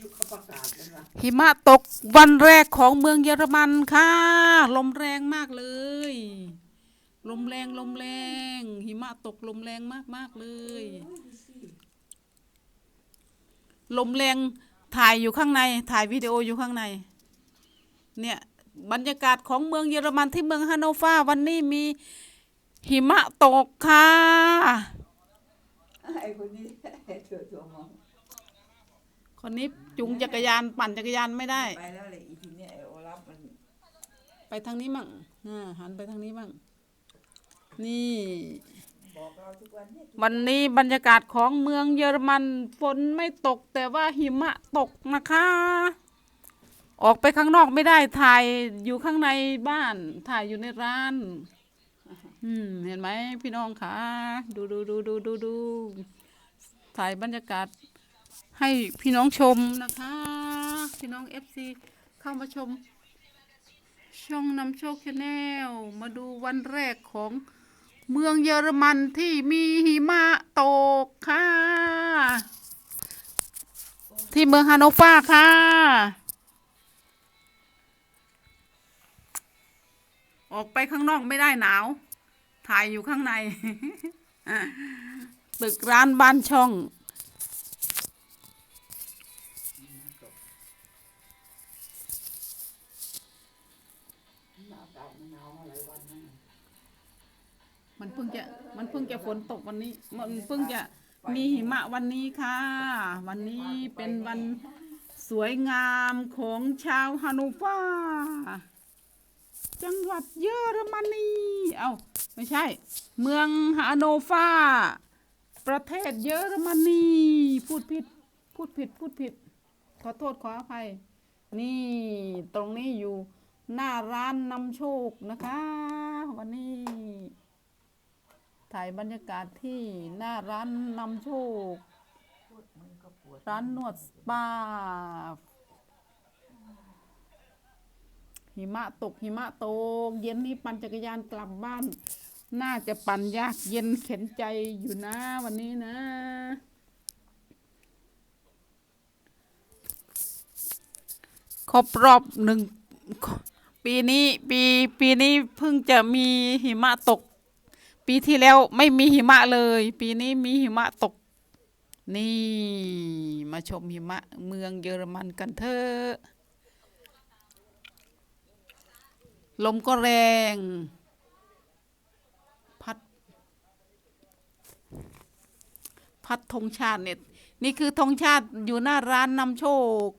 ยุเขาประกาศนะคะหิมะตกวันแรกของเมืองเยอรมันค่ะ ลมแรงมากเลย ลมแรงลมแรง หิมะตกลมแรงมากมากๆเลย ลมแรงถ่ายอยู่ข้างใน ถ่ายวิดีโออยู่ข้างใน เนี่ยบรรยากาศของเมืองเยอรมันที่เมืองฮานโนฟาวันนี้มีหิมะตกค่ะไอ้คนนี้ไอ้เธอตัวมอง คนนี้จุงจักรยานปั่นจักรยานไม่ได้ ไปแล้วเลยอีทีเนี้ยไอ้โอลัฟมันไปทางนี้มั่งอ่าหันไปทางนี้บ้างนี่ บอกเราทุกวันเนี่ยวันนี้บรรยากาศของเมืองเยอรมันฝนไม่ตกแต่ว่าหิมะตกนะคะ ออกไปข้างนอกไม่ได้ถ่ายอยู่ข้างในบ้าน ถ่ายอยู่ในร้าน อืม เห็นไหมพี่น้องคะดูดูดูดูดูดูถ่ายบรรยากาศ ให้พี่น้องชมนะคะ พี่น้องเอฟซีเข้ามาชม ช่องนำโชคชาแนลมาดูวันแรกของเมืองเยอรมันที่มีหิมะตกค่ะ ที่เมืองฮานโนฟาค่ะ ออกไปข้างนอกไม่ได้หนาว ถ่ายอยู่ข้างใน ตึกร้านบ้านช่อง อากามันหนาวมาหลายวันนะมันเพิ่งจะมันเพิ่งจะฝนตกวันนี้ มันเพิ่งจะมีหิมะวันนี้ค่ะ วันนี้เป็นวันสวยงามของชาวฮานูฟาจังหวัดเยอรมนี เอ้าไม่ใช่ เมืองฮาโนฟาประเทศเยอรมนี พูดผิด พูดผิด พูดผิด ขอโทษขออภัย นี่ตรงนี้อยู่ หน้าร้านนำโชคนะคะ วันนี้ ถ่ายบรรยากาศที่หน้าร้านนำโชค ร้านนวดสปาหิมะตกหิมะตก เย็นนี้ปั่นจักรยานกลับบ้าน น่าจะปั่นยากเย็นเข็นใจอยู่นะ วันนี้นะครบรอบหนึ่ง ปีนี้ปีปีนี้เพิ่งจะมีหิมะตก ปีที่แล้วไม่มีหิมะเลย ปีนี้มีหิมะตก นี่มาชมหิมะเมืองเยอรมันกันเถอะลมก็แรง พัด พัดธงชาติเนี่ย นี่คือธงชาติอยู่หน้าร้านนำโชค